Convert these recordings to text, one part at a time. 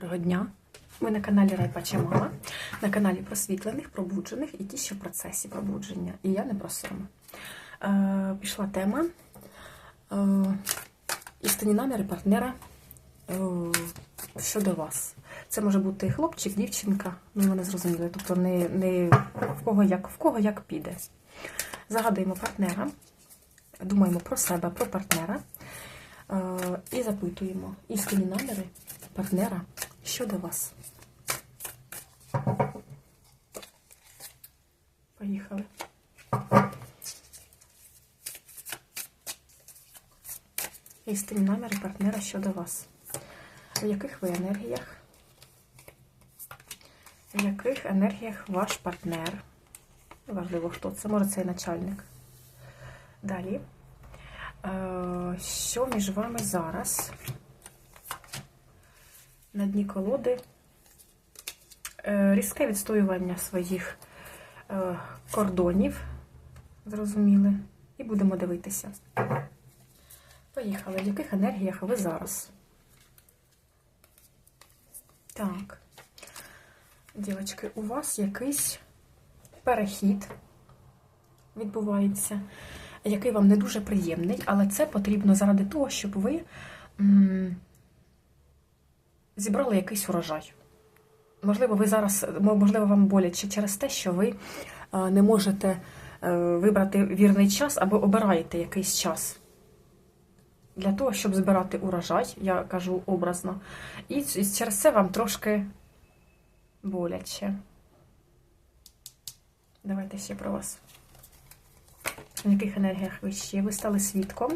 Доброго дня! Ви на каналі Райпача Мама, на каналі просвітлених, пробуджених і ті, що в процесі пробудження. І я не про сором. Е, пішла тема е, істинні наміри партнера е, щодо вас. Це може бути хлопчик, дівчинка, ну ви не зрозуміли, тобто не, не в, кого як, в кого як піде. Загадуємо партнера, думаємо про себе, про партнера е, і запитуємо істинні наміри партнера щодо вас. Поїхали. Істинні наміри партнера щодо вас. В яких ви енергіях? В яких енергіях ваш партнер? Важливо, хто це. Може, це і начальник. Далі. Е, Що між вами зараз? На дні колоди Е, різке відстоювання своїх е, кордонів. Зрозуміли. І будемо дивитися. Поїхали. В яких енергіях ви зараз? Так. Дівчатки, у вас якийсь перехід відбувається, який вам не дуже приємний, але це потрібно заради того, щоб ви зібрали якийсь урожай. Можливо, ви зараз, можливо, вам боляче через те, що ви е, не можете е, вибрати вірний час або обираєте якийсь час для того, щоб збирати урожай, я кажу образно. І через це вам трошки боляче. Давайте ще про вас. В яких енергіях ви ще? Ви стали свідком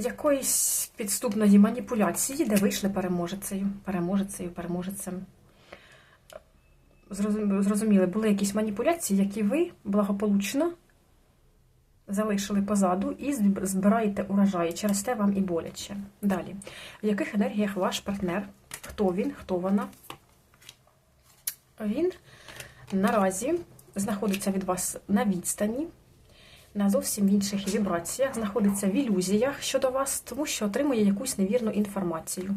якоїсь підступної маніпуляції, де вийшли переможецею, переможецею, переможецем. Зрозуміли, були якісь маніпуляції, які ви благополучно залишили позаду і збираєте урожаї. Через те вам і боляче. Далі. В яких енергіях ваш партнер? Хто він, хто вона? Він наразі знаходиться від вас на відстані на зовсім інших вібраціях, знаходиться в ілюзіях щодо вас, тому що отримує якусь невірну інформацію.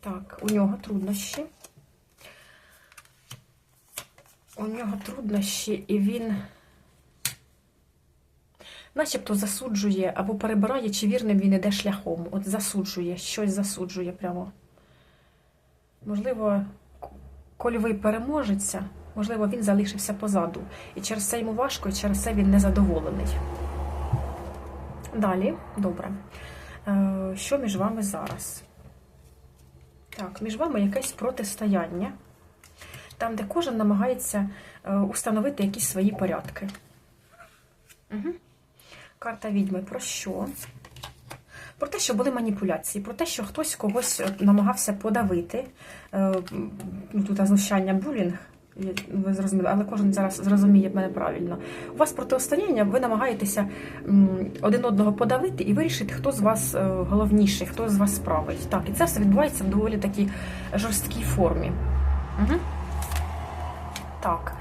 Так, у нього труднощі. У нього труднощі, і він начебто засуджує або перебирає, чи вірним він іде шляхом. От засуджує, щось засуджує прямо. Можливо, коли ви переможеться, Можливо, він залишився позаду. І через це йому важко, і через це він незадоволений. Далі, добре. Е, що між вами зараз? Так, між вами якесь протистояння, там, де кожен намагається е, установити якісь свої порядки. Угу. Карта відьми про що? Про те, що були маніпуляції, про те, що хтось когось намагався подавити. Е, ну, Тут знущання булінг. Ви зрозуміли, але кожен зараз зрозуміє мене правильно. У вас протистояння, ви намагаєтеся один одного подавити і вирішити, хто з вас е, головніший, хто з вас правий. Так, і це все відбувається в доволі такій жорсткій формі. Угу. Так,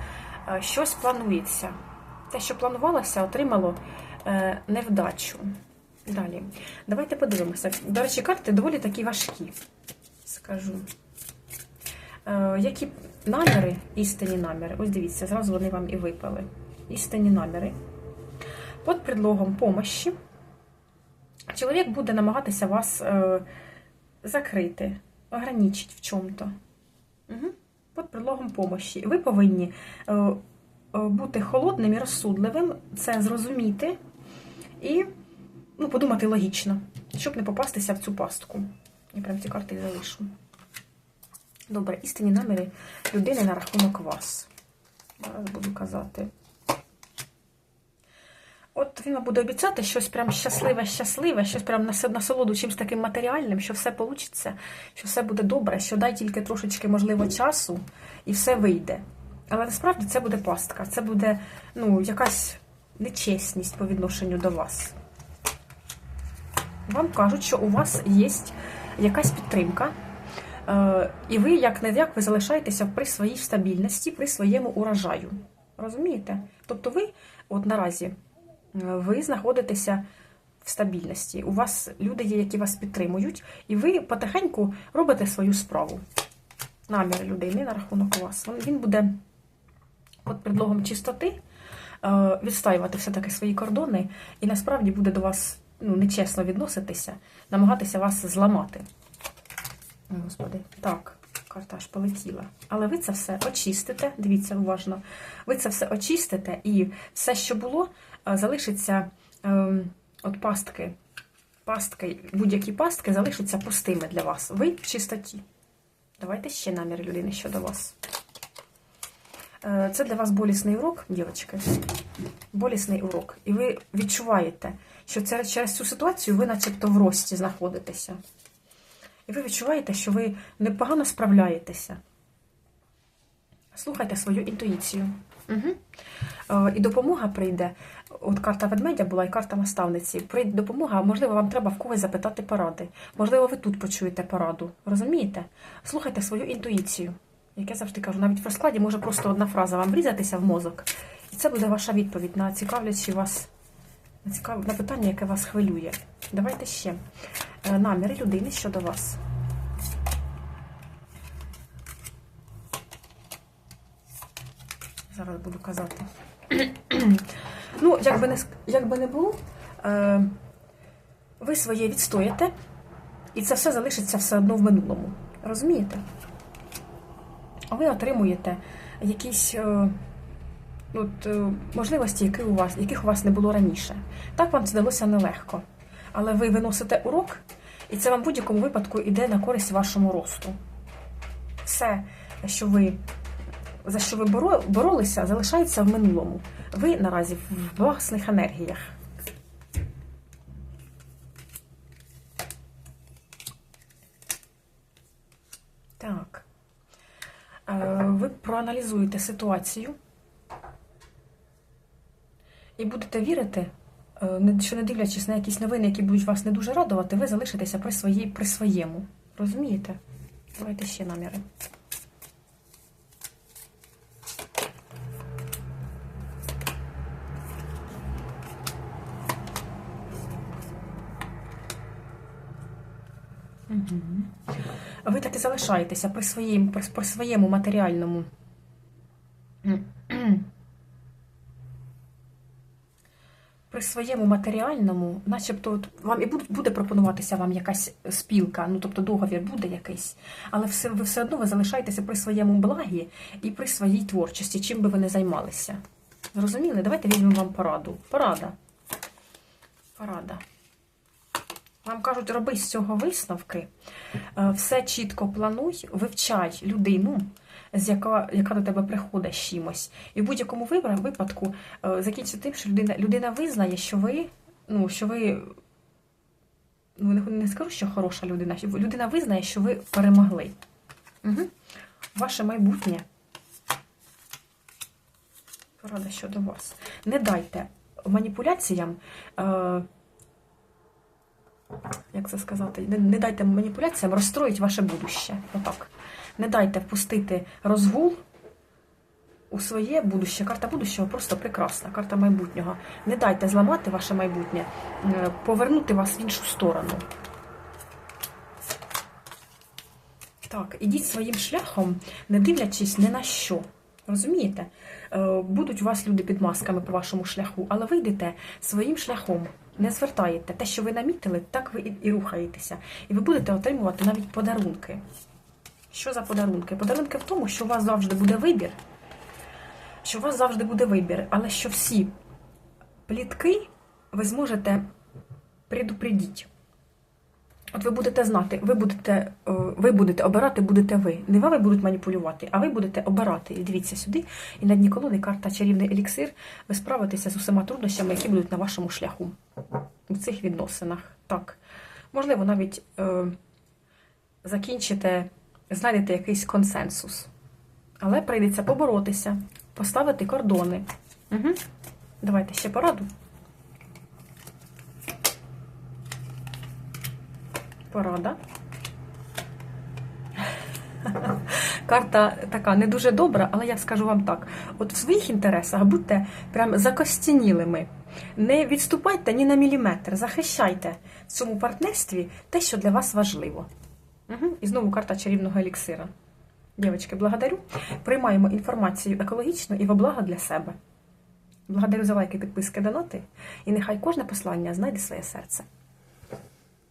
е, щось планується. Те, що планувалося, отримало е, невдачу. Далі. Давайте подивимося. До речі, карти доволі такі важкі, скажу. Які наміри, істинні наміри. Ось дивіться, зразу вони вам і випали. Істинні наміри. Під предлогом помощі чоловік буде намагатися вас е, закрити, ограничити в чому-то. Угу. Під предлогом помощі. Ви повинні е, е, бути холодним і розсудливим, це зрозуміти і ну, подумати логічно, щоб не попастися в цю пастку. Я прям ці карти залишу. Добре, істинні наміри людини на рахунок вас. Зараз буду казати. От він буде обіцяти щось прям щасливе-щасливе, щось прям насолоду чимось таким матеріальним, що все вийде, що все буде добре, що дай тільки трошечки, можливо, часу, і все вийде. Але насправді це буде пастка, це буде ну, якась нечесність по відношенню до вас. Вам кажуть, що у вас є якась підтримка. Е, і ви, як не як, ви залишаєтеся при своїй стабільності, при своєму урожаю. Розумієте? Тобто ви, от наразі, е, ви знаходитеся в стабільності. У вас люди є, які вас підтримують, і ви потихеньку робите свою справу. Намір людини на рахунок вас. Він буде під предлогом чистоти е, відстаювати все-таки свої кордони, і насправді буде до вас ну, нечесно відноситися, намагатися вас зламати. Ой, Господи, так, карта аж полетіла. Але ви це все очистите, дивіться уважно. Ви це все очистите, і все, що було, е, залишиться ем, от пастки. Пастки, будь-які пастки залишаться пустими для вас. Ви в чистоті. Давайте ще намір людини щодо вас. Е, Це для вас болісний урок, дівчатки. Болісний урок. І ви відчуваєте, що це через цю ситуацію ви начебто в рості знаходитеся. І ви відчуваєте, що ви непогано справляєтеся. Слухайте свою інтуїцію. Угу. І допомога прийде. От карта ведмедя була і карта наставниці. Прийде допомога, можливо, вам треба в когось запитати поради. Можливо, ви тут почуєте пораду. Розумієте? Слухайте свою інтуїцію. Як я завжди кажу, навіть в розкладі може просто одна фраза вам врізатися в мозок. І це буде ваша відповідь на цікавлячі вас на, на питання, яке вас хвилює. Давайте ще. Е, Наміри людини щодо вас. Зараз буду казати. ну, як би не, як би не було, е, ви своє відстоїте, і це все залишиться все одно в минулому. Розумієте? Ви отримуєте якісь е, от, е, можливості, які у вас, яких у вас не було раніше. Так вам це далося нелегко. Але ви виносите урок, і це вам в будь-якому випадку йде на користь вашому росту. Все, що ви, за що ви боролися, залишається в минулому. Ви наразі в власних енергіях. Так. Е, Ви проаналізуєте ситуацію і будете вірити, е, що не дивлячись на якісь новини, які будуть вас не дуже радувати, ви залишитеся при, своїй, при своєму. Розумієте? Давайте ще наміри. Ви так і залишаєтеся при своєму, при, при своєму матеріальному. При своєму матеріальному, начебто, от вам і буде, пропонуватися вам якась спілка, ну тобто договір буде якийсь, але все, ви все одно ви залишаєтеся при своєму благі і при своїй творчості, чим би ви не займалися. Зрозуміли? Давайте візьмемо вам пораду. Порада. Порада. Вам кажуть, роби з цього висновки, е, все чітко плануй, вивчай людину, з яка, яка до тебе приходить чимось. І в будь-якому випадку е, закінчиться тим, що людина, людина визнає, що ви, ну, що ви, ну, не скажу, що хороша людина, людина визнає, що ви перемогли. Угу. Ваше майбутнє. Порада щодо вас. Не дайте маніпуляціям. Е, як це сказати, не, не дайте маніпуляціям розстроїть ваше будуще. Отак. Не дайте впустити розгул у своє будуще. Карта будущого просто прекрасна, карта майбутнього. Не дайте зламати ваше майбутнє, е, повернути вас в іншу сторону. Так, ідіть своїм шляхом, не дивлячись ні на що. Розумієте? Е, Будуть у вас люди під масками по вашому шляху, але ви йдете своїм шляхом, не звертаєте. Те, що ви намітили, так ви і рухаєтеся. І ви будете отримувати навіть подарунки. Що за подарунки? Подарунки в тому, що у вас завжди буде вибір. Що у вас завжди буде вибір, але що всі плітки ви зможете предупредити. От ви будете знати, ви будете, е, ви будете обирати, будете ви. Не вами будуть маніпулювати, а ви будете обирати. І дивіться сюди. І на дні колоди карта чарівний еліксир. Ви справитеся з усіма труднощами, які будуть на вашому шляху у цих відносинах. Так. Можливо, навіть е, закінчите, знайдете якийсь консенсус. Але прийдеться поборотися, поставити кордони. Угу. Давайте ще пораду. Порада. Карта така не дуже добра, але я скажу вам так: от в своїх інтересах будьте прям закостянілими. Не відступайте ні на міліметр, захищайте в цьому партнерстві те, що для вас важливо. Угу. І знову карта чарівного еліксира. Дівчатки, благодарю. Приймаємо інформацію екологічно і во благо для себе. Благодарю за лайки, підписки, доноти. І нехай кожне послання знайде своє серце.